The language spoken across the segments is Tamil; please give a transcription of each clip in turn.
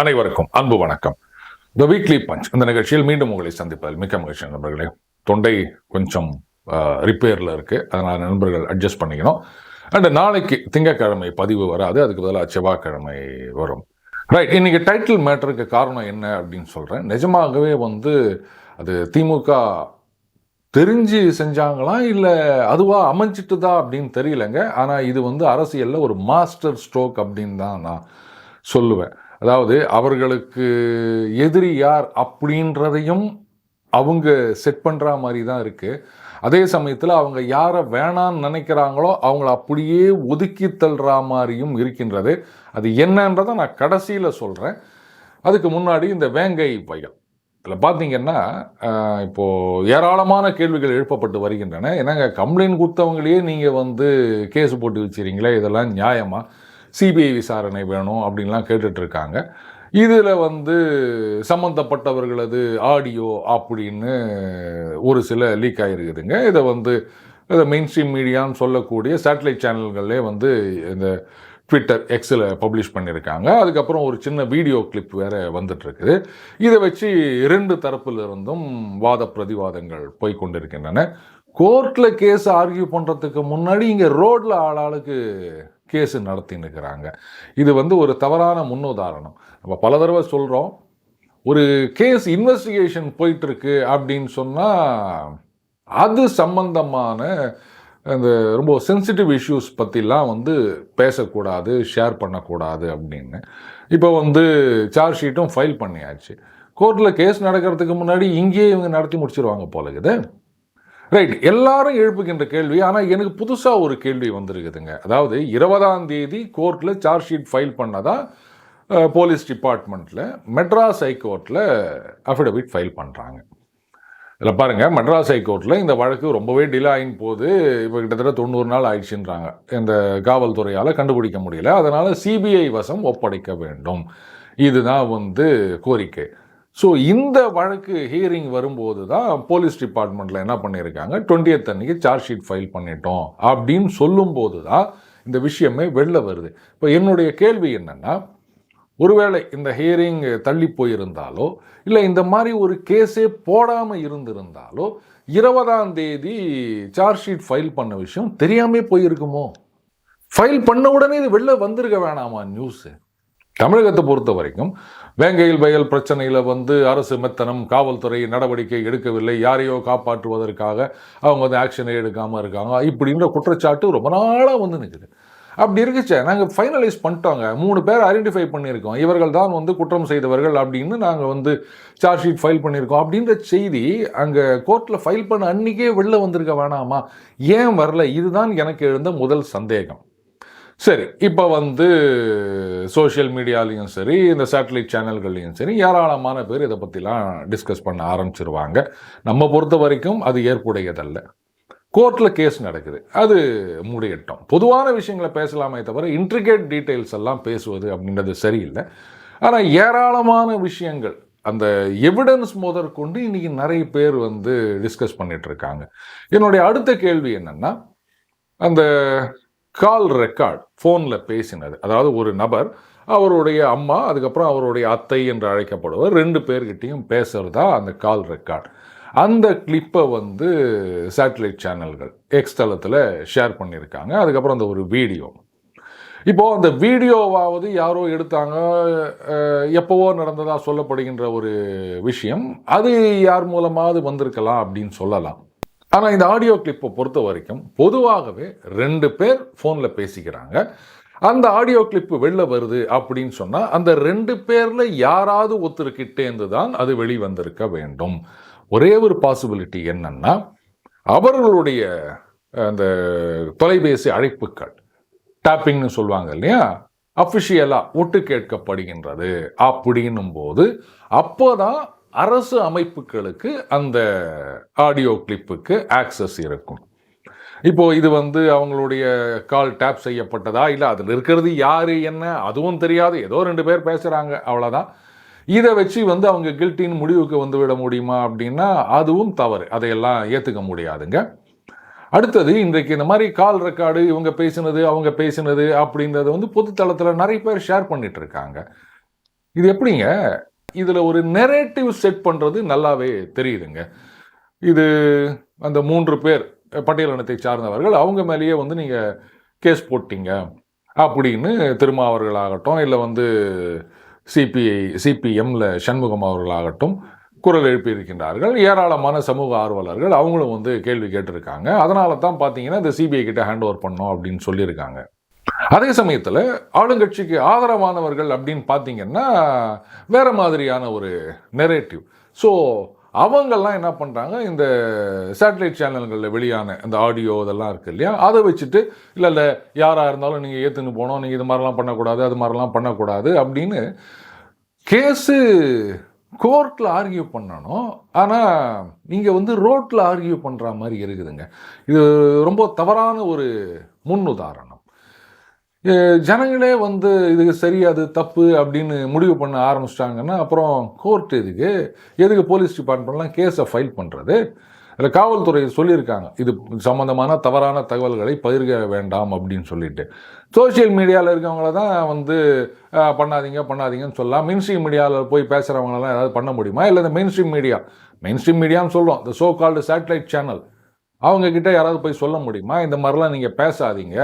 அனைவருக்கும் அன்பு வணக்கம். த வீக்லி பஞ்ச் இந்த நிகழ்ச்சியில் மீண்டும் உங்களை சந்திப்பதில் மிக்க மகிழ்ச்சி நண்பர்களே. தொண்டை கொஞ்சம் ரிப்பேரில் இருக்குது அதனால் நண்பர்கள் அட்ஜஸ்ட் பண்ணிக்கணும். அண்ட் நாளைக்கு திங்கட்கிழமை பதிவு வராது. அதுக்கு பதிலாக செவ்வாய்க்கிழமை வரும். ரைட் இன்னைக்கு டைட்டில் மேட்டருக்கு காரணம் என்ன அப்படின்னு சொல்கிறேன் நிஜமாகவே வந்து அது திமுக தெரிஞ்சு செஞ்சாங்களா இல்லை அதுவாக அமைஞ்சிட்டுதா அப்படின்னு தெரியலங்க. ஆனால் இது வந்து அரசியலில் ஒரு மாஸ்டர் ஸ்ட்ரோக் அப்படின்னு தான் நான் சொல்லுவேன். அதாவது அவர்களுக்கு எதிரி யார் அப்படின்றதையும் அவங்க செட் பண்ணுற மாதிரி தான் இருக்குது அதே சமயத்தில் அவங்க யாரை வேணான்னு நினைக்கிறாங்களோ அவங்கள அப்படியே ஒதுக்கி தள்ளுற மாதிரியும் இருக்கின்றது. அது என்னன்றதை நான் கடைசியில் சொல்கிறேன் அதுக்கு முன்னாடி இந்த வேங்கை வயல். இதில் பார்த்தீங்கன்னா இப்போது ஏராளமான கேள்விகள் எழுப்பப்பட்டு வருகின்றன. ஏன்னாங்க கம்ப்ளைண்ட் கொடுத்தவங்களையே நீங்கள் வந்து கேஸ் போட்டு வச்சுறீங்களே இதெல்லாம் நியாயமாக சிபிஐ விசாரணை வேணும் அப்படின்லாம் கேட்டுட்ருக்காங்க இதில் வந்து சம்மந்தப்பட்டவர்களது ஆடியோ அப்படின்னு ஒரு சில லீக் ஆகிருக்குதுங்க இதை வந்து இதை மெயின் ஸ்ட்ரீம் மீடியான்னு சொல்லக்கூடிய சேட்டலைட் சேனல்களே வந்து இந்த ட்விட்டர் எக்ஸில் பப்ளிஷ் பண்ணியிருக்காங்க அதுக்கப்புறம் ஒரு சின்ன வீடியோ கிளிப் வேறு வந்துட்டுருக்குது. இதை வச்சு இரண்டு தரப்புல இருந்தும் வாத பிரதிவாதங்கள் போய் கொண்டிருக்கின்றன கோர்ட்டில் கேஸ் ஆர்கியூ பண்ணுறதுக்கு முன்னாடி இங்கே ரோட்டில் ஆளாளுக்கு கேஸ் நடத்தின்னு இருக்கிறாங்க. இது வந்து ஒரு தவறான முன்னுதாரணம். நம்ம பல தடவை சொல்கிறோம் ஒரு கேஸ் இன்வெஸ்டிகேஷன் போயிட்டுருக்கு அப்படின்னு சொன்னால் அது சம்பந்தமான அந்த ரொம்ப சென்சிட்டிவ் இஷ்யூஸ் பற்றிலாம் வந்து பேசக்கூடாது ஷேர் பண்ணக்கூடாது அப்படின்னு. இப்போ வந்து சார்ஜ் ஷீட்டும் ஃபைல் பண்ணியாச்சு. கோர்ட்டில் கேஸ் நடக்கிறதுக்கு முன்னாடி இங்கேயே இவங்க நடத்தி முடிச்சிருவாங்க போல இருக்குது ரைட் எல்லாரும் எழுப்புகின்ற கேள்வி ஆனால் எனக்கு புதுசாக ஒரு கேள்வி வந்திருக்குதுங்க. அதாவது இருபதாம் தேதி கோர்ட்டில் சார்ஜ் ஷீட் ஃபைல் பண்ணதா போலீஸ் டிபார்ட்மெண்ட்டில் மெட்ராஸ் ஹைகோர்ட்டில் அஃபிடவிட் ஃபைல் பண்ணுறாங்க இதில் பாருங்கள் மெட்ராஸ் ஹைகோர்ட்டில் இந்த வழக்கு ரொம்பவே டிலே ஆகின் போது இப்போ கிட்டத்தட்ட தொண்ணூறு நாள் ஆயிடுச்சுன்றாங்க. இந்த காவல்துறையால் கண்டுபிடிக்க முடியல. அதனால் சிபிஐ வசம் ஒப்படைக்க வேண்டும். இதுதான் வந்து கோரிக்கை. ஸோ இந்த வழக்கு ஹியரிங் வரும்போது தான் போலீஸ் டிபார்ட்மெண்ட்டில் என்ன பண்ணியிருக்காங்க? 20th அன்னைக்கு சார்ஜ் ஷீட் ஃபைல் பண்ணிட்டோம் அப்படின்னு சொல்லும்போது தான் இந்த விஷயமே வெளில வருது. இப்போ என்னுடைய கேள்வி என்னென்னா ஒருவேளை இந்த ஹியரிங் தள்ளி போயிருந்தாலோ இல்லை இந்த மாதிரி ஒரு கேஸே போடாமல் இருந்திருந்தாலோ இருபதாம் தேதி சார்ஜ் ஷீட் ஃபைல் பண்ண விஷயம் தெரியாமே போயிருக்குமோ? ஃபைல் பண்ண உடனே இது வெளில வந்திருக்க வேணாமா நியூஸு தமிழகத்தை பொறுத்த வரைக்கும் வேங்கையில் வயல் பிரச்சனையில் வந்து அரசு மெத்தனம் காவல்துறை நடவடிக்கை எடுக்கவில்லை யாரையோ காப்பாற்றுவதற்காக அவங்க வந்து ஆக்ஷனே எடுக்காமல் இருக்காங்க இப்படின்ற குற்றச்சாட்டு ரொம்ப நாளாக வந்து நிற்குது அப்படி இருக்குச்சே. நாங்கள் ஃபைனலைஸ் பண்ணிட்டோங்க. மூணு பேர் ஐடென்டிஃபை பண்ணியிருக்கோம். இவர்கள் தான் வந்து குற்றம் செய்தவர்கள் அப்படின்னு நாங்கள் வந்து சார்ஜ் ஷீட் ஃபைல் பண்ணியிருக்கோம். அப்படின்ற செய்தி அங்கே கோர்ட்டில் ஃபைல் பண்ண அன்றைக்கே வெளில வந்திருக்க வேணாமா? ஏன் வரல? இதுதான் எனக்கு எழுந்த முதல் சந்தேகம். சரி இப்போ வந்து சோஷியல் மீடியாலையும் சரி இந்த சேட்டலைட் சேனல்கள்லையும் சரி ஏராளமான பேர் இதை பற்றிலாம் டிஸ்கஸ் பண்ண ஆரம்பிச்சிருவாங்க. நம்ம பொறுத்த வரைக்கும் அது ஏற்புடையதல்ல. கோர்ட்டில் கேஸ் நடக்குது. அது முடியட்டும் பொதுவான விஷயங்களை பேசலாமே தவிர இன்ட்ரிகேட் டீட்டெயில்ஸ் எல்லாம் பேசுவது அப்படின்றது சரியில்லை. ஆனால் ஏராளமான விஷயங்கள் அந்த எவிடன்ஸ் முதற்கொண்டு இன்றைக்கி நிறைய பேர் வந்து டிஸ்கஸ் பண்ணிகிட்ருக்காங்க இருக்காங்க. என்னுடைய அடுத்த கேள்வி என்னென்னா அந்த கால் ரெக்கார்ட் ஃபோனில் பேசினது. அதாவது ஒரு நபர் அவருடைய அம்மா அதுக்கப்புறம் அவருடைய அத்தை என்று அழைக்கப்படுவர் ரெண்டு பேர்கிட்டையும் பேசுகிறதா அந்த கால் ரெக்கார்ட் அந்த கிளிப்பை வந்து சேட்டலைட் சேனல்கள் எக்ஸ் தளத்தில் ஷேர் பண்ணியிருக்காங்க. அதுக்கப்புறம் அந்த ஒரு வீடியோ இப்போது அந்த வீடியோவாவது யாரோ எடுத்தாங்க எப்போவோ நடந்ததாக சொல்லப்படுகின்ற ஒரு விஷயம். அது யார் மூலமாவது வந்திருக்கலாம் அப்படின்னு சொல்லலாம். ஆனால் இந்த ஆடியோ கிளிப்பை பொறுத்த வரைக்கும் பொதுவாகவே ரெண்டு பேர் ஃபோனில் பேசிக்கிறாங்க. அந்த ஆடியோ கிளிப்பு வெளில வருது அப்படின்னு சொன்னால் அந்த ரெண்டு பேரில் யாராவது ஒருத்தருக்கிட்டேருந்து தான் அது வெளிவந்திருக்க வேண்டும். ஒரே ஒரு பாசிபிலிட்டி என்னன்னா அவர்களுடைய அந்த தொலைபேசி அழைப்புகள் டாப்பிங்னு சொல்லுவாங்க இல்லையா? அஃபிஷியலாக ஒட்டு கேட்கப்படுகின்றது அப்படின்னும் போது அப்போதான் அரசு அமைப்புகளுக்கு அந்த ஆடியோ கிளிப்புக்கு ஆக்சஸ் இருக்கும். இப்போ இது வந்து அவங்களுடைய கால் டேப் செய்யப்பட்டதா? இல்லை அதில் இருக்கிறது யார் என்ன? அதுவும் தெரியாது. ஏதோ ரெண்டு பேர் பேசுகிறாங்க அவ்வளோதான் இதை வச்சு வந்து அவங்க கில்ட்டின்னு முடிவுக்கு வந்து விட முடியுமா அப்படின்னா அதுவும் தவறு. அதையெல்லாம் ஏற்றுக்க முடியாதுங்க. அடுத்தது இன்றைக்கு இந்த மாதிரி கால் ரெக்கார்டு இவங்க பேசினது அவங்க பேசினது அப்படின்றத வந்து பொதுத்தளத்தில் நிறைய பேர் ஷேர் பண்ணிட்டு இருக்காங்க. இது எப்படிங்க? இதில் ஒரு நெரேட்டிவ் செட் பண்ணுறது நல்லாவே தெரியுதுங்க. இது அந்த மூன்று பேர் பட்டியலினத்தை சார்ந்தவர்கள் அவங்க மேலேயே வந்து நீங்கள் கேஸ் போட்டீங்க அப்படின்னு திருமாவர்களாகட்டும் இல்லை வந்து சிபிஐ சிபிஎம்மில் சண்முகம் அவர்களாகட்டும் குரல் எழுப்பியிருக்கின்றார்கள். ஏராளமான சமூக ஆர்வலர்கள் அவங்களும் வந்து கேள்வி கேட்டிருக்காங்க. அதனால தான் பார்த்தீங்கன்னா இந்த சிபிஐ கிட்ட ஹேண்ட் ஓவர் பண்ணோம் அப்படின்னு சொல்லியிருக்காங்க. அதே சமயத்தில் ஆளுங்கட்சிக்கு ஆதரவானவர்கள் அப்படின்னு பார்த்தீங்கன்னா வேற மாதிரியான ஒரு நெரேட்டிவ் ஸோ அவங்கெல்லாம் என்ன பண்ணுறாங்க இந்த சேட்டலைட் சேனல்களில் வெளியான இந்த ஆடியோ இதெல்லாம் இருக்குது இல்லையா? அதை வச்சுட்டு இல்லை இல்லை யாராக இருந்தாலும் நீங்கள் ஏற்றுன்னு போனோம் நீங்கள் இது மாதிரிலாம் பண்ணக்கூடாது அது மாதிரிலாம் பண்ணக்கூடாது அப்படின்னு கேஸு கோர்ட்டில் ஆர்கியூ பண்ணணும். ஆனால் நீங்கள் வந்து ரோட்டில் ஆர்கியூ பண்ணுற மாதிரி இருக்குதுங்க. இது ரொம்ப தவறான ஒரு முன்னுதாரணம். ஜனங்களே வந்து இது சரி அது தப்பு அப்படின்னு முடிவு பண்ண ஆரம்பிச்சிட்டாங்கன்னா அப்புறம் கோர்ட் எதுக்கு? எதுக்கு போலீஸ் டிபார்ட்மெண்ட்லாம் கேஸை ஃபைல் பண்ணுறது அதில் காவல்துறை சொல்லியிருக்காங்க இது சம்மந்தமான தவறான தகவல்களை பகிர்க வேண்டாம் அப்படின்னு சொல்லிட்டு. சோஷியல் மீடியாவில் இருக்கவங்கள தான் வந்து பண்ணாதீங்க பண்ணாதீங்கன்னு சொல்லலாம். மெயின்ஸ்ட்ரீம் மீடியாவில் போய் பேசுகிறவங்களெல்லாம் ஏதாவது பண்ண முடியுமா? இல்லை இந்த மெயின்ஸ்ட்ரீம் மீடியா மெயின்ஸ்ட்ரீம் மீடியான்னு சொல்லுவோம் இந்த சோ கால்டு சேட்டலைட் சேனல் அவங்கக்கிட்ட யாராவது போய் சொல்ல முடியுமா? இந்த மாதிரிலாம் நீங்கள் பேசாதீங்க.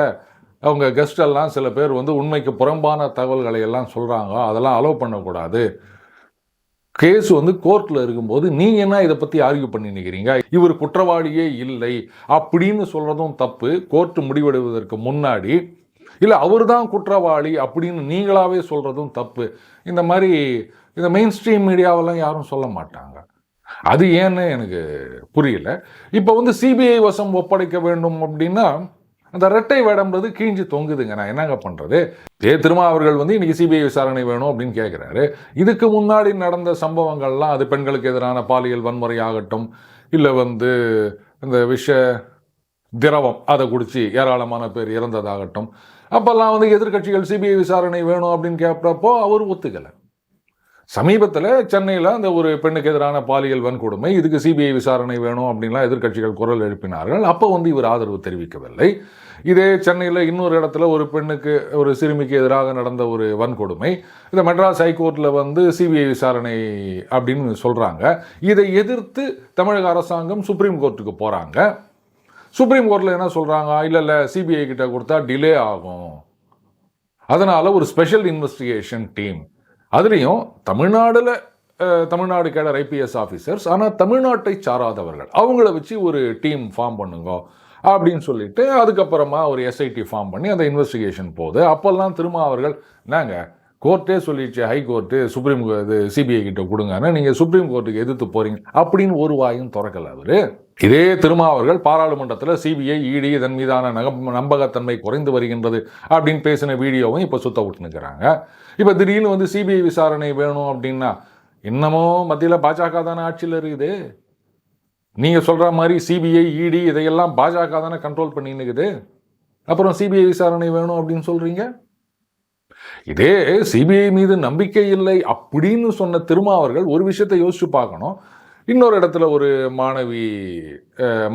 அவங்க கெஸ்டெல்லாம் சில பேர் வந்து உண்மைக்கு புறம்பான தகவல்களை எல்லாம் சொல்கிறாங்க அதெல்லாம் அலோவ் பண்ணக்கூடாது. கேஸ் வந்து கோர்ட்டில் இருக்கும்போது நீங்கள் என்ன இதை பற்றி ஆர்கியூ பண்ணி நிற்கிறீங்க இவர் குற்றவாளியே இல்லை அப்படின்னு சொல்கிறதும் தப்பு. கோர்ட் முடிவெடுவதற்கு முன்னாடி இல்லை அவர் தான் குற்றவாளி அப்படின்னு நீங்களாவே சொல்கிறதும் தப்பு. இந்த மாதிரி இந்த மெயின் ஸ்ட்ரீம் மீடியாவெல்லாம் யாரும் சொல்ல மாட்டாங்க. அது ஏன்னு எனக்கு புரியல. இப்போ வந்து சிபிஐ வசம் ஒப்படைக்க வேண்டும் அப்படின்னா அந்த ரெட்டை வேடம்ன்றது கீழ்ஞ்சி தொங்குதுங்க. நான் என்னங்க பண்ணுறது தே திருமா அவர்கள் வந்து இன்னைக்கு சிபிஐ விசாரணை வேணும் அப்படின்னு கேட்குறாரு இதுக்கு முன்னாடி நடந்த சம்பவங்கள்லாம் அது பெண்களுக்கு எதிரான பாலியல் வன்முறை ஆகட்டும் இல்லை வந்து இந்த விஷ திரவம் அதை குடிச்சு ஏராளமான பேர் இறந்ததாகட்டும். அப்போல்லாம் வந்து எதிர்க்கட்சிகள் சிபிஐ விசாரணை வேணும் அப்படின்னு கேட்குறப்போ அவர் ஒத்துக்கலை. சமீபத்தில் சென்னையில் அந்த ஒரு பெண்ணுக்கு எதிரான பாலியல் வன்கொடுமை இதுக்கு சிபிஐ விசாரணை வேணும் அப்படின்லாம் எதிர்க்கட்சிகள் குரல் எழுப்பினார்கள். அப்போ வந்து இவர் ஆதரவு தெரிவிக்கவில்லை. இதே சென்னையில் இன்னொரு இடத்துல ஒரு பெண்ணுக்கு ஒரு சிறுமிக்கு எதிராக நடந்த ஒரு வன்கொடுமை. இந்த மெட்ராஸ் ஹைகோர்ட்டில் வந்து சிபிஐ விசாரணை அப்படின்னு சொல்கிறாங்க இதை எதிர்த்து தமிழக அரசாங்கம் சுப்ரீம் கோர்ட்டுக்கு போகிறாங்க சுப்ரீம் கோர்ட்டில் என்ன சொல்கிறாங்க இல்லை இல்லை சிபிஐ கிட்ட கொடுத்தா டிலே ஆகும். அதனால் ஒரு ஸ்பெஷல் இன்வெஸ்டிகேஷன் டீம். அதுலேயும் தமிழ்நாடில் தமிழ்நாடு கேடர் ஐபிஎஸ் ஆஃபீஸர்ஸ் ஆனால் தமிழ்நாட்டை சாராதவர்கள். அவங்கள வச்சு ஒரு டீம் ஃபார்ம் பண்ணுங்க. அப்படின்னு சொல்லிட்டு அதுக்கப்புறமா ஒரு எஸ்ஐடி ஃபார்ம் பண்ணி அந்த இன்வெஸ்டிகேஷன் போகுது அப்போல்லாம் திரும்ப அவர்கள் நாங்க கோர்ட்டே சொல்லிடுச்சு ஹை கோர்ட்டு சுப்ரீம் கோ- இது சிபிஐ கிட்ட கொடுங்கன்னு நீங்கள் சுப்ரீம் கோர்ட்டுக்கு எதிர்த்து போகிறீங்க அப்படின்னு ஒரு வாயும் திறக்கல அவர். இதே திருமாவர்கள் பாராளுமன்றத்தில் சிபிஐ இடி இதன் மீதான நக- நம்பகத்தன்மை குறைந்து வருகின்றது அப்படின்னு பேசின வீடியோவும் இப்போ சுத்த விட்டுனுக்கிறாங்க இப்போ திடீர்னு வந்து சிபிஐ விசாரணை வேணும் அப்படின்னா இன்னமும் மத்தியில் பாஜக தானே ஆட்சியில் இருக்குது. நீங்கள் சொல்கிற மாதிரி சிபிஐ இடி இதையெல்லாம் பாஜக தானே கண்ட்ரோல் பண்ணின்னுக்குது? அப்புறம் சிபிஐ விசாரணை வேணும் அப்படின்னு சொல்கிறீங்க இதே சிபிஐ மீது நம்பிக்கை இல்லை அப்படின்னு சொன்ன திருமாவர்கள் ஒரு விஷயத்தை யோசிச்சு பார்க்கணும். இன்னொரு இடத்துல ஒரு மாணவி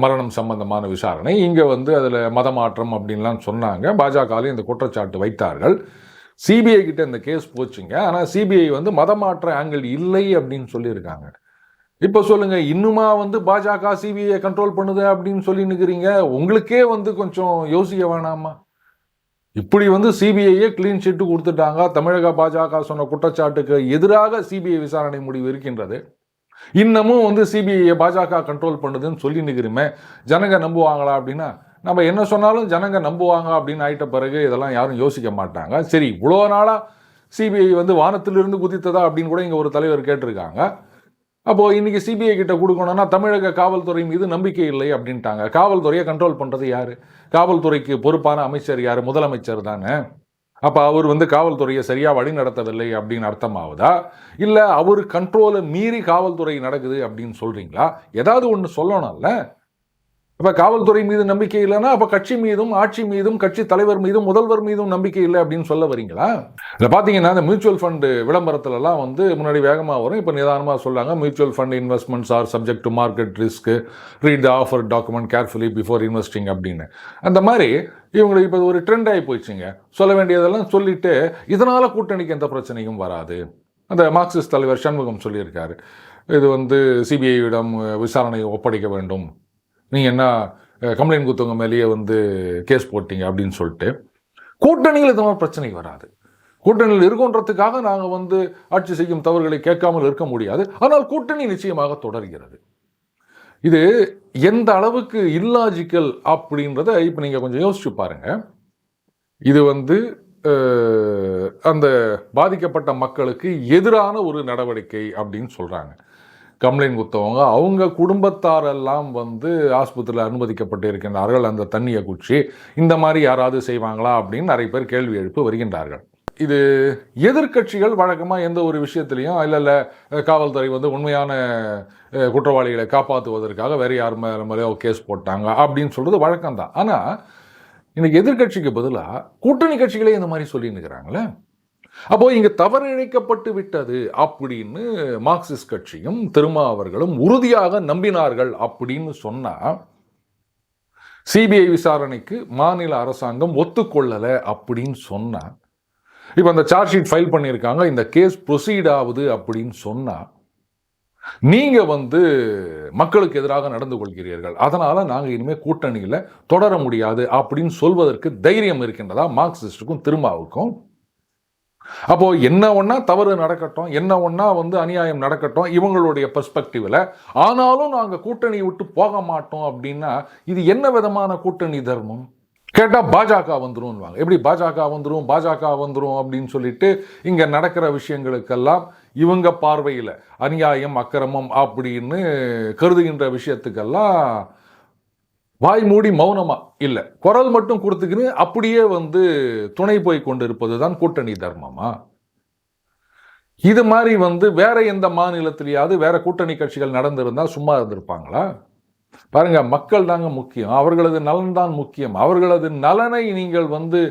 மரணம் சம்பந்தமான விசாரணை. இங்கே வந்து அதில் மதமாற்றம் அப்படின்லாம் சொன்னாங்க. பாஜகவில் இந்த குற்றச்சாட்டு வைத்தார்கள். சிபிஐ கிட்ட இந்த கேஸ் போச்சுங்க. ஆனால் சிபிஐ வந்து மதமாற்ற ஆங்கிள் இல்லை அப்படின்னு சொல்லியிருக்காங்க. இப்போ சொல்லுங்க இன்னுமா வந்து பாஜக சிபிஐ கண்ட்ரோல் பண்ணுது அப்படின்னு சொல்லி நிற்கிறீங்க உங்களுக்கே வந்து கொஞ்சம் யோசிக்க வேணாமா? இப்படி வந்து சிபிஐயே கிளீன் ஷீட்டு கொடுத்துட்டாங்க. தமிழக பாஜக சொன்ன குற்றச்சாட்டுக்கு எதிராக சிபிஐ விசாரணை முடிவு இருக்கின்றது. இன்னமும் வந்து சிபிஐ பாஜக கண்ட்ரோல் பண்ணுதுன்னு சொல்லி நிற்கிறோமே ஜனங்க நம்புவாங்களா அப்படின்னா? நம்ம என்ன சொன்னாலும் ஜனங்க நம்புவாங்க அப்படின்னு ஆயிட்ட பிறகு இதெல்லாம் யாரும் யோசிக்க மாட்டாங்க. சரி இவ்வளோ நாளாக சிபிஐ வந்து வானத்திலிருந்து குதித்ததா அப்படின்னு கூட இங்கே ஒரு தலைவர் கேட்டிருக்காங்க. அப்போது இன்றைக்கி சிபிஐ கிட்ட கொடுக்கணும்னா தமிழக காவல்துறை மீது நம்பிக்கை இல்லை அப்படின்ட்டாங்க. காவல்துறையை கண்ட்ரோல் பண்ணுறது யார்? காவல்துறைக்கு பொறுப்பான அமைச்சர் யார்? முதலமைச்சர் தானே. அப்போ அவர் வந்து காவல்துறையை சரியாக வழி நடத்தவில்லை அப்படின்னு அர்த்தமாகுதா? இல்லை அவர் கண்ட்ரோலை மீறி காவல்துறை நடக்குது அப்படின்னு சொல்கிறீங்களா ஏதாவது ஒன்று சொல்லணும்ல. இப்போ காவல்துறை மீது நம்பிக்கை இல்லைன்னா அப்போ கட்சி மீதும் ஆட்சி மீதும் கட்சி தலைவர் மீதும் முதல்வர் மீதும் நம்பிக்கை இல்லை அப்படின்னு சொல்ல வரீங்களா? இதில் பார்த்தீங்கன்னா இந்த மியூச்சுவல் ஃபண்டு விளம்பரத்துலலாம் வந்து முன்னாடி வேகமாக வரும். இப்போ நிதானமாக சொல்கிறாங்க mutual fund investments are subject to market risk read the offer document carefully before investing அப்படின்னு. அந்த மாதிரி இவங்களுக்கு இப்போ ஒரு ட்ரெண்ட் ஆகி போயிடுச்சுங்க. சொல்ல வேண்டியதெல்லாம் சொல்லிட்டு இதனால் கூட்டணிக்கு எந்த பிரச்சனையும் வராது. அந்த மார்க்சிஸ்ட் தலைவர் சண்முகம் சொல்லியிருக்காரு. இது வந்து சிபிஐயிடம் விசாரணை ஒப்படைக்க வேண்டும். நீங்கள் என்ன கம்ப்ளைண்ட் கொடுத்தவங்க மேலேயே வந்து கேஸ் போட்டீங்க அப்படின்னு சொல்லிட்டு கூட்டணியில் இந்த மாதிரி பிரச்சனை வராது. கூட்டணியில் இருக்கின்றதுக்காக நாங்கள் வந்து ஆட்சி செய்யும் தவறுகளை கேட்காமல் இருக்க முடியாது. ஆனால் கூட்டணி நிச்சயமாக தொடர்கிறது. இது எந்த அளவுக்கு இல்லாஜிக்கல் அப்படின்றத இப்போ நீங்கள் கொஞ்சம் யோசிச்சு பாருங்கள் இது வந்து அந்த பாதிக்கப்பட்ட மக்களுக்கு எதிரான ஒரு நடவடிக்கை அப்படின்னு சொல்கிறாங்க கம்ப்ளைண்ட் கொடுத்தவங்க அவங்க குடும்பத்தாரெல்லாம் வந்து ஆஸ்பத்திரியில் அனுமதிக்கப்பட்டு இருக்கின்றார்கள் அந்த தண்ணியை குடிச்சு இந்த மாதிரி யாராவது செய்வாங்களா அப்படின்னு நிறைய பேர் கேள்வி எழுப்பு வருகின்றார்கள். இது எதிர்க்கட்சிகள் வழக்கமாக எந்த ஒரு விஷயத்துலையும் இல்லை இல்லை காவல்துறை வந்து உண்மையான குற்றவாளிகளை காப்பாற்றுவதற்காக வேறு யார் மேலே மேலேயோ கேஸ் போட்டாங்க அப்படின்னு சொல்கிறது வழக்கம்தான். ஆனால் இன்றைக்கி எதிர்க்கட்சிக்கு பதிலாக கூட்டணி கட்சிகளே இந்த மாதிரி சொல்லின்னு இருக்கிறாங்களே அப்போது இங்கே தவறு இழைக்கப்பட்டு விட்டது அப்படின்னு மார்க்சிஸ்ட் கட்சியும் திருமா அவர்களும் உறுதியாக நம்பினார்கள் அப்படின்னு சொன்னால் சிபிஐ விசாரணைக்கு மாநில அரசாங்கம் ஒத்துக்கொள்ளலை அப்படின்னு சொன்னால் இப்போ அந்த சார்ஜ் ஷீட் ஃபைல் பண்ணியிருக்காங்க இந்த கேஸ் ப்ரொசீட் ஆகுது அப்படின்னு சொன்னால் நீங்கள் வந்து மக்களுக்கு எதிராக நடந்து கொள்கிறீர்கள். அதனால் நாங்கள் இனிமேல் கூட்டணியில் தொடர முடியாது அப்படின்னு சொல்வதற்கு தைரியம் இருக்கின்றதா மார்க்சிஸ்டுக்கும் திருமாவுக்கும்? அப்போது என்ன ஒன்றா தவறு நடக்கட்டும் என்ன ஒன்றா வந்து அநியாயம் நடக்கட்டும் இவங்களுடைய பெர்ஸ்பெக்டிவில் ஆனாலும் நாங்கள் கூட்டணி விட்டு போக மாட்டோம் அப்படின்னா இது என்ன விதமான கூட்டணி தர்மம்? கேட்டால் பாஜக வந்துரும்வாங்க எப்படி பாஜக வந்துடும் பாஜக வந்துடும் அப்படின்னு சொல்லிட்டு இங்கே நடக்கிற விஷயங்களுக்கெல்லாம் இவங்க பார்வையில் அநியாயம் அக்கிரமம் அப்படின்னு கருதுகின்ற விஷயத்துக்கெல்லாம் வாய் மூடி மௌனமா? இல்லை. குரல் மட்டும் கொடுத்துக்கின்னு அப்படியே வந்து துணை போய் கொண்டிருப்பது தான் கூட்டணி தர்மமா? இது மாதிரி வந்து வேற எந்த மாநிலத்திலேயாவது வேற கூட்டணி கட்சிகள் நடந்திருந்தால் சும்மா இருந்திருப்பாங்களா? பாருங்க மக்கள் தாங்க முக்கியம். அவர்களது நலன் தான் முக்கியம். அவர்களது நலனை நீங்கள் வந்து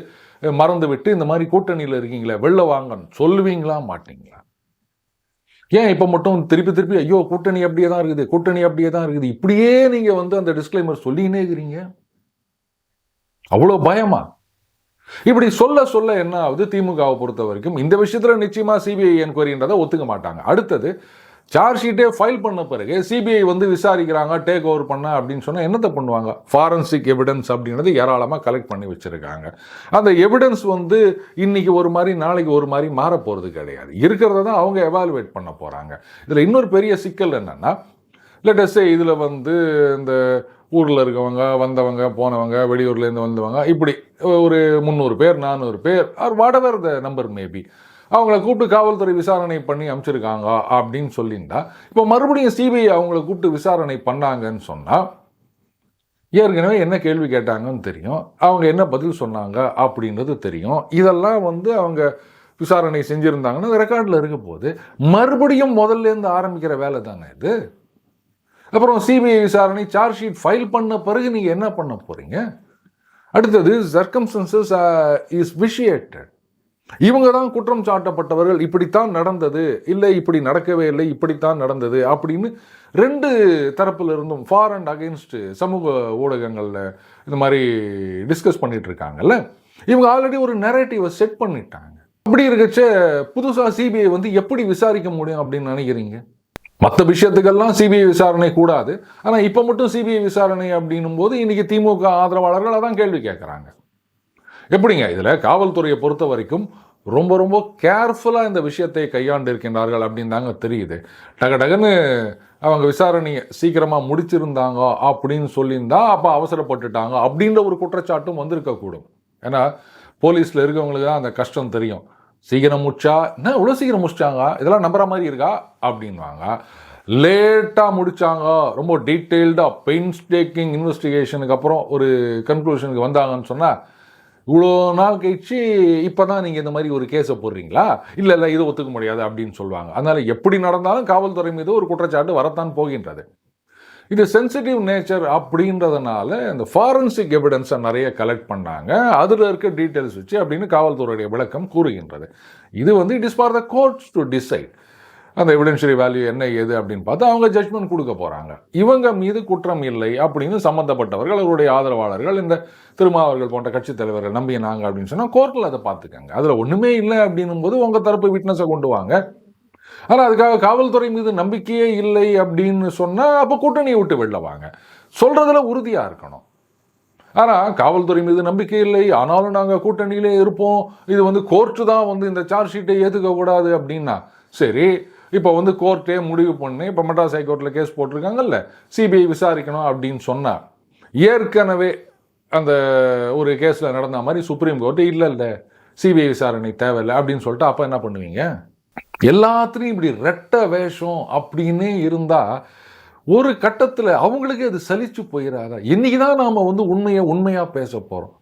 மறந்துவிட்டு இந்த மாதிரி கூட்டணியில் இருக்கீங்களே வெளில வாங்கன்னு சொல்லுவீங்களா மாட்டீங்களா? ஏன் இப்போ மட்டும் திருப்பி திருப்பி ஐயோ கூட்டணி அப்படியே தான் இருக்குது கூட்டணி அப்படியே தான் இருக்குது. இப்படியே நீங்க வந்து அந்த டிஸ்க்ளைமர் சொல்லினே இருக்கிறீங்க. அவ்வளோ பயமா? இப்படி சொல்ல சொல்ல என்ன ஆகுது? திமுகவை பொறுத்த வரைக்கும் இந்த விஷயத்தில் நிச்சயமா சிபிஐ என்கொயரின்றதை ஒத்துக்க மாட்டாங்க. அடுத்தது சார்ஜ் ஷீட்டே ஃபைல் பண்ண பிறகு சிபிஐ வந்து விசாரிக்கிறாங்க டேக் ஓவர் பண்ண அப்படின்னு சொன்னால் என்னத்தை பண்ணுவாங்க? ஃபாரன்சிக் எவிடன்ஸ் அப்படின்றது ஏராளமாக கலெக்ட் பண்ணி வச்சுருக்காங்க. அந்த எவிடன்ஸ் வந்து இன்றைக்கி ஒரு மாதிரி நாளைக்கு ஒரு மாதிரி மாறப்போகிறது கிடையாது. இருக்கிறத தான் அவங்க எவாலுவேட் பண்ண போகிறாங்க இதில் இன்னொரு பெரிய சிக்கல் என்னென்னா லெட்டஸ்ஸே இதில் வந்து இந்த ஊரில் இருக்கவங்க வந்தவங்க போனவங்க வெளியூர்லேருந்து வந்தவங்க இப்படி ஒரு முந்நூறு பேர் நானூறு பேர் or whatever the number maybe அவங்கள கூப்பிட்டு காவல்துறை விசாரணை பண்ணி அமைச்சிருக்காங்க அப்படின்னு சொல்லியிருந்தா இப்போ மறுபடியும் சிபிஐ அவங்கள கூப்பிட்டு விசாரணை பண்ணாங்கன்னு சொன்னால் ஏற்கனவே என்ன கேள்வி கேட்டாங்கன்னு தெரியும். அவங்க என்ன பதில் சொன்னாங்க அப்படின்றது தெரியும். இதெல்லாம் வந்து அவங்க விசாரணை செஞ்சுருந்தாங்கன்னா ரெக்கார்டில் இருக்க போது மறுபடியும் முதல்லேருந்து ஆரம்பிக்கிற வேலை தானே இது? அப்புறம் சிபிஐ விசாரணை சார்ஜ் ஷீட் ஃபைல் பண்ண பிறகு நீங்கள் என்ன பண்ண போகிறீங்க அடுத்தது சர்க்கம்ஸ்டன்சஸ் இஸ் விஷியேட்டட் இவங்க தான் குற்றம் சாட்டப்பட்டவர்கள் இப்படித்தான் நடந்தது. இல்லை இப்படி நடக்கவே இல்லை இப்படித்தான் நடந்தது அப்படின்னு ரெண்டு தரப்புல இருந்தும் ஃபார் அண்ட் அகைன்ஸ்ட் சமூக ஊடகங்களில் இந்த மாதிரி டிஸ்கஸ் பண்ணிட்டு இருக்காங்கல்ல இவங்க ஆல்ரெடி ஒரு நெரேட்டிவை செட் பண்ணிட்டாங்க. அப்படி இருக்கச்ச புதுசாக சிபிஐ வந்து எப்படி விசாரிக்க முடியும் அப்படின்னு நினைக்கிறீங்க? மற்ற விஷயத்துக்கெல்லாம் சிபிஐ விசாரணை கூடாது. ஆனால் இப்போ மட்டும் சிபிஐ விசாரணை அப்படின்னும் போது இன்னைக்கு திமுக ஆதரவாளர்கள் அதான் கேள்வி கேட்குறாங்க எப்படிங்க இதில்? காவல்துறையை பொறுத்த வரைக்கும் ரொம்ப ரொம்ப கேர்ஃபுல்லாக இந்த விஷயத்தை கையாண்டு இருக்கின்றார்கள் அப்படின்னு தாங்க தெரியுது. டக டகன்னு அவங்க விசாரணையை சீக்கிரமாக முடிச்சிருந்தாங்க அப்படின்னு சொல்லியிருந்தா அப்போ அவசரப்பட்டுட்டாங்க அப்படின்ற ஒரு குற்றச்சாட்டும் வந்திருக்கக்கூடும். ஏன்னா போலீஸில் இருக்கவங்களுக்கு தான் அந்த கஷ்டம் தெரியும். சீக்கிரம் முடிச்சா என்ன இவ்வளோ சீக்கிரம் முடிச்சிட்டாங்க? இதெல்லாம் நம்புற மாதிரி இருக்கா? அப்படின்வாங்க. லேட்டாக முடிச்சாங்க. ரொம்ப டீட்டெயில்டாக பெயின்ஸ்டேக்கிங் இன்வெஸ்டிகேஷனுக்கு அப்புறம் ஒரு கன்க்ளூஷனுக்கு வந்தாங்கன்னு சொன்னால் இவ்வளோ நாள் கழிச்சு இப்போ தான் நீங்கள் இந்த மாதிரி ஒரு கேஸை போடுறீங்களா? இல்லை இல்லை இது ஒத்துக்க முடியாது அப்படின்னு சொல்லுவாங்க. அதனால் எப்படி நடந்தாலும் காவல்துறை மீது ஒரு குற்றச்சாட்டு வரத்தான் போகின்றது. இது சென்சிட்டிவ் நேச்சர் அப்படின்றதுனால இந்த ஃபாரன்சிக் எவிடன்ஸை நிறைய கலெக்ட் பண்ணாங்க. அதில் இருக்க டீட்டெயில்ஸ் வச்சு அப்படின்னு காவல்துறையுடைய விளக்கம் கூறுகின்றது. இது வந்து it is for the courts to decide அந்த எவிடென்ஷியரி வேல்யூ என்ன ஏது அப்படின்னு பார்த்து அவங்க ஜட்மெண்ட் கொடுக்க போகிறாங்க இவங்க மீது குற்றம் இல்லை அப்படின்னு சம்மந்தப்பட்டவர்கள் அவருடைய ஆதரவாளர்கள் இந்த திருமாவர்கள் போன்ற கட்சித் தலைவர்கள் நம்பினாங்க அப்படின்னு சொன்னால் கோர்ட்டில் அதை பார்த்துக்கங்க. அதில் ஒன்றுமே இல்லை அப்படின்னும் போது உங்கள் தரப்பு விட்னஸை கொண்டு வாங்க. ஆனால் அதுக்காக காவல்துறை மீது நம்பிக்கையே இல்லை அப்படின்னு சொன்னால் அப்போ கூட்டணியை விட்டு வெளில வாங்க. சொல்கிறதுல உறுதியாக இருக்கணும். ஆனால் காவல்துறை மீது நம்பிக்கை இல்லை ஆனாலும் நாங்கள் கூட்டணியிலே இருப்போம். இது வந்து கோர்ட்டு தான் வந்து இந்த சார்ஜ் ஷீட்டை ஏற்றுக்கக்கூடாது அப்படின்னா சரி இப்போ வந்து கோர்ட்டே முடிவு பண்ணி இப்போ மெட்ராஸ் ஹைகோர்ட்டில் கேஸ் போட்டிருக்காங்கல்ல சிபிஐ விசாரிக்கணும் அப்படின்னு சொன்னால் ஏற்கனவே அந்த ஒரு கேஸில் நடந்த மாதிரி சுப்ரீம் கோர்ட்டு இல்லை இல்லை சிபிஐ விசாரணை தேவையில்லை அப்படின்னு சொல்லிட்டு அப்போ என்ன பண்ணுவீங்க? எல்லாத்துலேயும் இப்படி ரெட்ட வேஷம் அப்படின்னே இருந்தால் ஒரு கட்டத்தில் அவங்களுக்கு அது சலிச்சு போயிடாதா இன்னைக்கு தான் நாம் வந்து உண்மையை உண்மையாக பேச போகிறோம்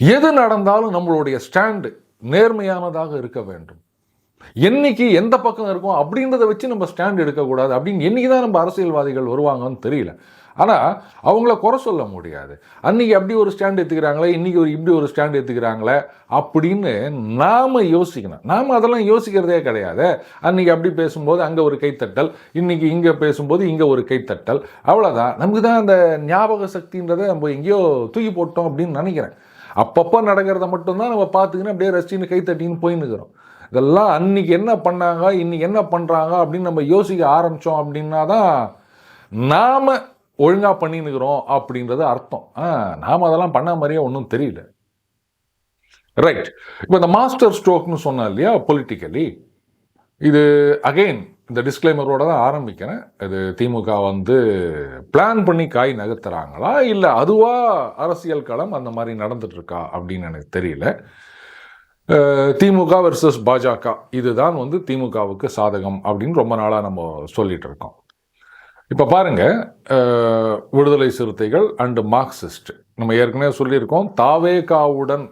எது நடந்தாலும் நம்மளுடைய ஸ்டாண்டு நேர்மையானதாக இருக்க வேண்டும். என்னைக்கு எந்த பக்கம் இருக்கும் அப்படின்றத வச்சு நம்ம ஸ்டாண்ட் எடுக்கக்கூடாது. அப்படின்னு என்னைக்கு தான் நம்ம அரசியல்வாதிகள் வருவாங்கன்னு தெரியல. ஆனால் அவங்கள குறை சொல்ல முடியாது. அன்னைக்கு அப்படி ஒரு ஸ்டாண்ட் எடுத்துக்கிறாங்களே இன்னைக்கு ஒரு இப்படி ஒரு ஸ்டாண்ட் எடுத்துக்கிறாங்களே அப்படின்னு நாம் யோசிக்கணும். நாம் அதெல்லாம் யோசிக்கிறதே கிடையாது. அன்றைக்கி அப்படி பேசும்போது அங்கே ஒரு கைத்தட்டல் இன்றைக்கி இங்கே பேசும்போது இங்கே ஒரு கைத்தட்டல். அவ்வளோதான் நமக்கு தான் அந்த ஞாபக சக்தின்றதை நம்ம எங்கேயோ தூக்கி போட்டோம் அப்படின்னு நினைக்கிறேன். அப்பப்போ நடக்கிறத மட்டும்தான் நம்ம பார்த்துக்கின்னு அப்படியே ரசின்னு கைத்தட்டின்னு போயின்னு இருக்கிறோம். இதெல்லாம் அன்னைக்கு என்ன பண்ணாங்க இன்னைக்கு என்ன பண்ணுறாங்க அப்படின்னு நம்ம யோசிக்க ஆரம்பித்தோம் அப்படின்னா தான் நாம் ஒழுங்காக பண்ணின்னுக்கிறோம் அப்படின்றது அர்த்தம். ஆ நாம் அதெல்லாம் பண்ண மாதிரியே ஒன்றும் தெரியல. ரைட் இப்போ இந்த மாஸ்டர் ஸ்ட்ரோக்னு சொன்னேன் இல்லையா பொலிட்டிக்கலி இது அகெயின் இந்த டிஸ்க்ளைமரோட தான் ஆரம்பிக்கிறேன். இது திமுக வந்து பிளான் பண்ணி காய் நகர்த்துறாங்களா இல்லை அதுவாக அரசியல் களம் அந்த மாதிரி நடந்துட்டுருக்கா அப்படின்னு எனக்கு தெரியல. திமுக வெர்சஸ் பாஜக. இதுதான் வந்து திமுகவுக்கு சாதகம் அப்படின்னு ரொம்ப நாளாக நம்ம சொல்லிட்டு இருக்கோம். இப்போ பாருங்க விடுதலை சிறுத்தைகள் அண்டு மார்க்சிஸ்ட் நம்ம ஏற்கனவே சொல்லியிருக்கோம் தாவேகாவுடன்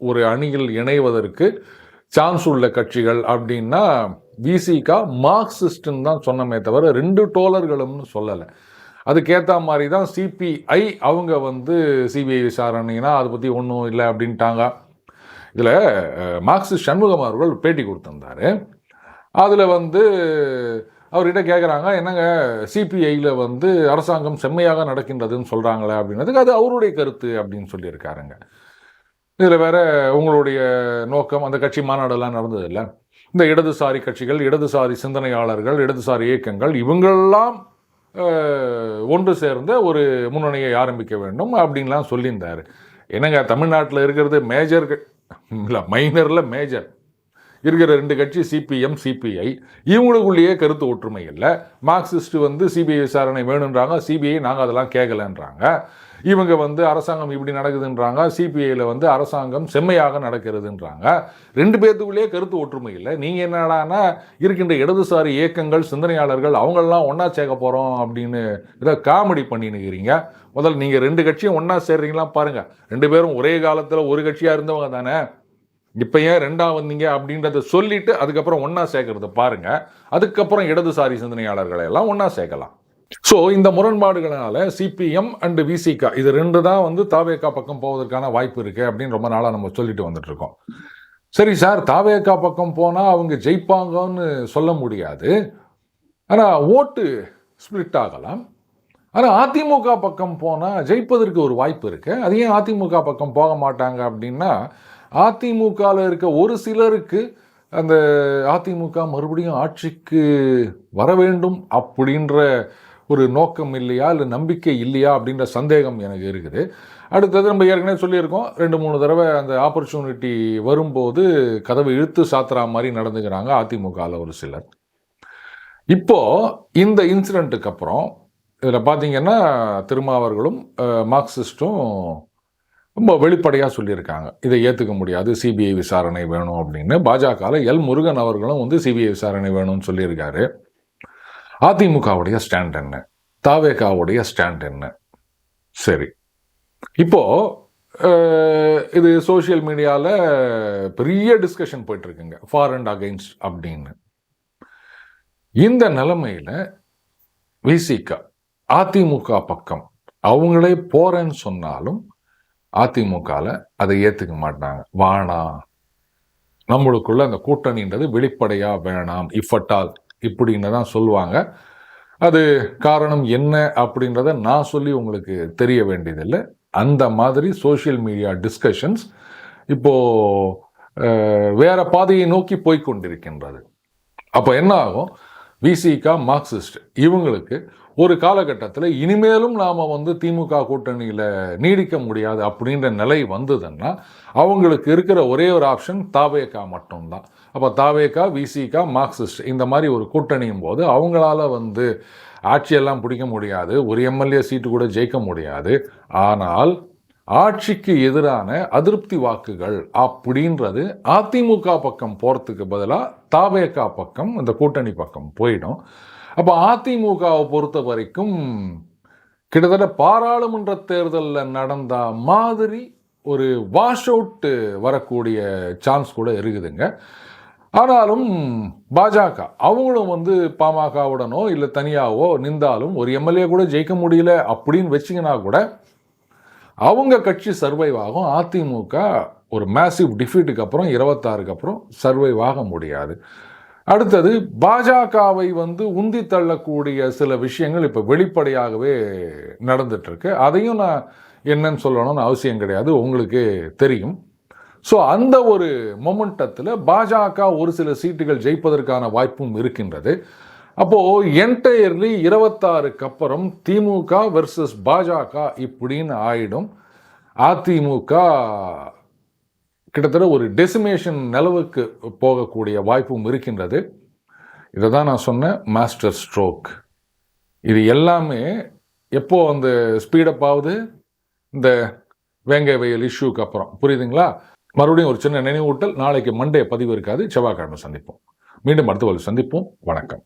ஒரு அணியில் இணைவதற்கு சான்ஸ் உள்ள கட்சிகள் அப்படின்னா விசிகா மார்க்சிஸ்ட்னு தான் சொன்னமே தவிர ரெண்டு டோலர்களும்னு சொல்லலை. அதுக்கேற்ற மாதிரி தான் சிபிஐ அவங்க வந்து சிபிஐ விசாரணைனா அதை பற்றி ஒன்றும் இல்லை அப்படின்ட்டாங்க. இதில் மார்க்சிஸ்ட் சண்முகம் அவர்கள் பேட்டி கொடுத்துருந்தார். அதில் வந்து அவர்கிட்ட கேட்குறாங்க என்னங்க சிபிஐயில் வந்து அரசாங்கம் செம்மையாக நடக்கின்றதுன்னு சொல்கிறாங்களே அப்படின்னதுக்கு அது அவருடைய கருத்து அப்படின்னு சொல்லியிருக்காருங்க. இதில் வேற உங்களுடைய நோக்கம் அந்த கட்சி மாநாடெல்லாம் நடந்தது இல்லை இந்த இடதுசாரி கட்சிகள் இடதுசாரி சிந்தனையாளர்கள் இடதுசாரி இயக்கங்கள் இவங்களெல்லாம் ஒன்று சேர்ந்த ஒரு முன்னணியை ஆரம்பிக்க வேண்டும் அப்படின்லாம் சொல்லியிருந்தார். என்னங்க தமிழ்நாட்டில் இருக்கிறது மேஜர் இல்லை மைனரில் மேஜர் இருக்கிற ரெண்டு கட்சி சிபிஎம் சிபிஐ இவங்களுக்குள்ளேயே கருத்து ஒற்றுமை இல்லை. மார்க்சிஸ்ட் வந்து சிபிஐ விசாரணை வேணுன்றாங்க சிபிஐ நாங்கள் அதெல்லாம் கேட்கலன்றாங்க இவங்க வந்து அரசாங்கம் இப்படி நடக்குதுன்றாங்க. சிபிஐயில் வந்து அரசாங்கம் செம்மையாக நடக்கிறதுன்றாங்க. ரெண்டு பேர்த்துக்குள்ளேயே கருத்து ஒற்றுமை இல்லை. நீங்கள் என்னடான்னா இருக்கின்ற இடதுசாரி இயக்கங்கள் சிந்தனையாளர்கள் அவங்களெல்லாம் ஒன்றா சேர்க்க போகிறோம் அப்படின்னு இதை காமெடி பண்ணினுக்கிறீங்க முதல்ல நீங்கள் ரெண்டு கட்சியும் ஒன்றா சேர்றீங்களா பாருங்கள் ரெண்டு பேரும் ஒரே காலத்தில் ஒரு கட்சியாக இருந்தவங்க தானே. இப்போ ஏன் ரெண்டா வந்தீங்க அப்படின்றத சொல்லிட்டு அதுக்கப்புறம் ஒன்றா சேர்க்கறத பாருங்கள் அதுக்கப்புறம் இடதுசாரி சிந்தனையாளர்களை எல்லாம் ஒன்றா சேர்க்கலாம். ஸோ இந்த முரண்பாடுகளால் சிபிஎம் அண்டு விசிகா இது ரெண்டு தான் வந்து தாவேக்கா பக்கம் போவதற்கான வாய்ப்பு இருக்குது அப்படின்னு ரொம்ப நாளாக நம்ம சொல்லிட்டு வந்துட்டுருக்கோம் சரி சார் தாவேக்கா பக்கம் போனால் அவங்க ஜெயிப்பாங்கன்னு சொல்ல முடியாது. ஆனால் ஓட்டு ஸ்பிளிட் ஆகலாம். ஆனால் அதிமுக பக்கம் போனால் ஜெயிப்பதற்கு ஒரு வாய்ப்பு இருக்குது அது ஏன் அதிமுக பக்கம் போக மாட்டாங்க அப்படின்னா அதிமுகவில் இருக்க ஒரு சிலருக்கு அந்த அதிமுக மறுபடியும் ஆட்சிக்கு வர வேண்டும் அப்படின்ற ஒரு நோக்கம் இல்லையா இல்லை நம்பிக்கை இல்லையா அப்படின்ற சந்தேகம் எனக்கு இருக்குது. அடுத்தது நம்ம ஏற்கனவே சொல்லியிருக்கோம் ரெண்டு மூணு தடவை அந்த ஆப்பர்ச்சுனிட்டி வரும்போது கதவை இழுத்து சாத்துறா மாதிரி நடந்துக்கிறாங்க அதிமுகவில் ஒரு சிலர். இப்போது இந்த இன்சிடெண்ட்டுக்கு அப்புறம் இதில் பார்த்தீங்கன்னா திருமாவர்களும் மார்க்சிஸ்ட்டும் ரொம்ப வெளிப்படையாக சொல்லியிருக்காங்க. இதை ஏற்றுக்க முடியாது சிபிஐ விசாரணை வேணும் அப்படின்னு. பாஜகவில் எல் முருகன் அவர்களும் வந்து சிபிஐ விசாரணை வேணும்னு சொல்லியிருக்காரு. அதிமுகவுடைய ஸ்டாண்ட் என்ன? தாவேகாவுடைய ஸ்டாண்ட் என்ன? சரி. இப்போ இது சோஷியல் மீடியாவில் பெரிய டிஸ்கஷன் போயிட்டுருக்குங்க. ஃபார் அண்ட் அகைன்ஸ்ட் அப்படின்னு. இந்த நிலைமையில விசிகா அதிமுக பக்கம் அவங்களே போகிறேன்னு சொன்னாலும் அதிமுகவில் அதை ஏற்றுக்க மாட்டாங்க. வானா நம்மளுக்குள்ள அந்த கூட்டணின்றது வெளிப்படையாக வேணாம். இஃபட்டால் இப்படின்னு தான் சொல்லுவாங்க. அது காரணம் என்ன அப்படின்றத நான் சொல்லி உங்களுக்கு தெரிய வேண்டியதில்லை. அந்த மாதிரி சோஷியல் மீடியா டிஸ்கஷன்ஸ் இப்போ வேறு வேற பாதையை நோக்கி போய்கொண்டிருக்கின்றது அப்போ என்ன ஆகும்? விசிகா மார்க்சிஸ்ட் இவங்களுக்கு ஒரு காலகட்டத்தில் இனிமேலும் நாம் வந்து திமுக கூட்டணியில் நீடிக்க முடியாது அப்படின்ற நிலை வந்ததுன்னா அவங்களுக்கு இருக்கிற ஒரே ஒரு ஆப்ஷன் தாவேகா மட்டும்தான். அப்போ தாவேகா விசிகா மார்க்சிஸ்ட் இந்த மாதிரி ஒரு கூட்டணியும் போது அவங்களால வந்து ஆட்சியெல்லாம் பிடிக்க முடியாது ஒரு எம்எல்ஏ சீட்டு கூட ஜெயிக்க முடியாது. ஆனால் ஆட்சிக்கு எதிரான அதிருப்தி வாக்குகள் அப்படின்றது அதிமுக பக்கம் போகிறதுக்கு பதிலாக தாவேகா பக்கம் இந்த கூட்டணி பக்கம் போயிடும். அப்போ அதிமுகவை பொறுத்த வரைக்கும் கிட்டத்தட்ட பாராளுமன்ற தேர்தலில் நடந்த மாதிரி ஒரு வாஷ் அவுட்டு வரக்கூடிய சான்ஸ் கூட இருக்குதுங்க. ஆனாலும் பாஜக அவங்களும் வந்து பாமகவுடனோ இல்லை தனியாகவோ நின்றாலும் ஒரு எம்எல்ஏ கூட ஜெயிக்க முடியல அப்படின்னு வச்சிங்கன்னா கூட அவங்க கட்சி சர்வைவ் ஆகும். அதிமுக ஒரு மேசிவ் டிஃபீட்டுக்கு அப்புறம் இருபத்தாறுக்கு அப்புறம் சர்வைவ் ஆக முடியாது. அடுத்தது பாஜகவை வந்து உந்தி தள்ளக்கூடிய சில விஷயங்கள் இப்போ வெளிப்படையாகவே நடந்துட்டுருக்கு. அதையும் நான் என்னன்னு சொல்லணும்னு அவசியம் கிடையாது. உங்களுக்கு தெரியும். ஸோ அந்த ஒரு மொமெண்டத்தில் பாஜக ஒரு சில சீட்டுகள் ஜெயிப்பதற்கான வாய்ப்பும் இருக்கின்றது. அப்போது என்டையர்லி இருபத்தாறுக்கு அப்புறம் திமுக வெர்சஸ் பாஜக இப்படின்னு ஆயிடும். அதிமுக கிட்டத்தட்ட ஒரு டெசிமேஷன் நிலவுக்கு போகக்கூடிய வாய்ப்பும் இருக்கின்றது. இதை தான் நான் சொன்னேன் மாஸ்டர் ஸ்ட்ரோக் இது எல்லாமே எப்போது அந்த ஸ்பீடப் ஆகுது? இந்த வேங்கை வயல் இஷ்யூக்கு அப்புறம். புரியுதுங்களா? மறுபடியும் ஒரு சின்ன நினைவூட்டல். நாளைக்கு மண்டே பதிவு இருக்காது. செவ்வாய்க்கிழமை சந்திப்போம். மீண்டும் அடுத்த சந்திப்போம். வணக்கம்.